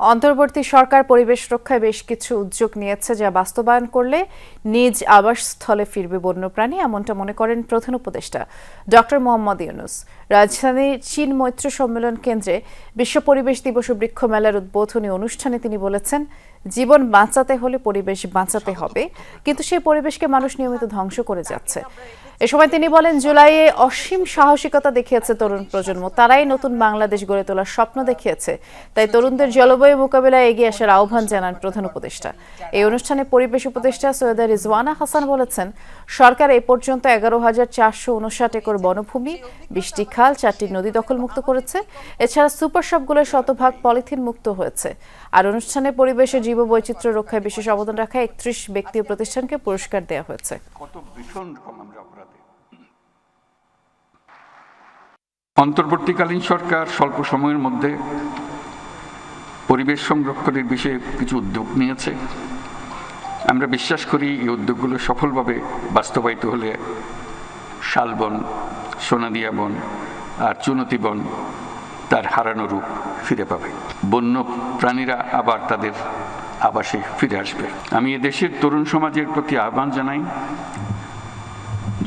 অন্তর্বর্তী সরকার পরিবেশ রক্ষায় বেশ কিছু উদ্যোগ নিয়েছে যা বাস্তবায়ন করলে নিজ আবাসস্থলে ফিরবে বন্যপ্রাণী, এমনটা মনে করেন প্রধান উপদেষ্টা ডক্টর মোহাম্মদ ইউনুস। রাজধানীর চীন মৈত্র সম্মেলন কেন্দ্রে বিশ্ব পরিবেশ দিবস বৃক্ষ মেলার উদ্বোধনী অনুষ্ঠানে তিনি বলেছেন, জীবন বাঁচাতে হলে পরিবেশ বাঁচাতে হবে। কিন্তু সেই পরিবেশকে মানুষ নিয়মিত ধ্বংস করে যাচ্ছে। এ সময় তিনি বলেন, জুলাইয়ে অসীম সাহসিকতা দেখিয়েছে তরুণ প্রজন্ম। তারাই নতুন বাংলাদেশ গড়ে তোলার স্বপ্ন দেখিয়েছে। তাই তরুণদের জলবায়ু মোকাবেলায় এগিয়ে আসার আহ্বান জানান প্রধান উপদেষ্টা। এই অনুষ্ঠানে পরিবেশ উপদেষ্টা সৈয়দা রিজওয়ানা হাসান বলেছেন, সরকার এ পর্যন্ত এগারো হাজার চারশো উনষাট একর বনভূমি বিশটি খাল, চারটি নদী দখলমুক্ত করেছে। এছাড়া সুপার শপগুলোর শতভাগ পলিথিন মুক্ত হয়েছে। আর অনুষ্ঠানে পরিবেশের জীববৈচিত্র্য রক্ষায় বিশেষ অবদান রাখা একত্রিশ ব্যক্তি প্রতিষ্ঠানকে পুরস্কার দেওয়া হয়েছে। কত ভীষণ অপরাধী। অন্তর্বর্তীকালীন সরকার স্বল্প সময়ের মধ্যে পরিবেশ সংরক্ষণের বিষয়ে কিছু উদ্যোগ নিয়েছে। আমরা বিশ্বাস করি এই উদ্যোগগুলো সফলভাবে বাস্তবায়িত হলে শালবন সোনাদিয়া বন আর চুনতি বন তার হারানো রূপ ফিরে পাবে। বন্য প্রাণীরা আবার তাদের আবাসে ফিরে আসবে। আমি এদেশের তরুণ সমাজের প্রতি আহ্বান জানাই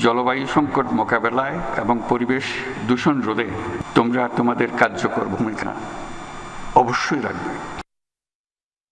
জলবায়ু সংকট মোকাবেলায় এবং পরিবেশ দূষণ রোধে তোমরা তোমাদের কার্যকর ভূমিকা অবশ্যই রাখবে।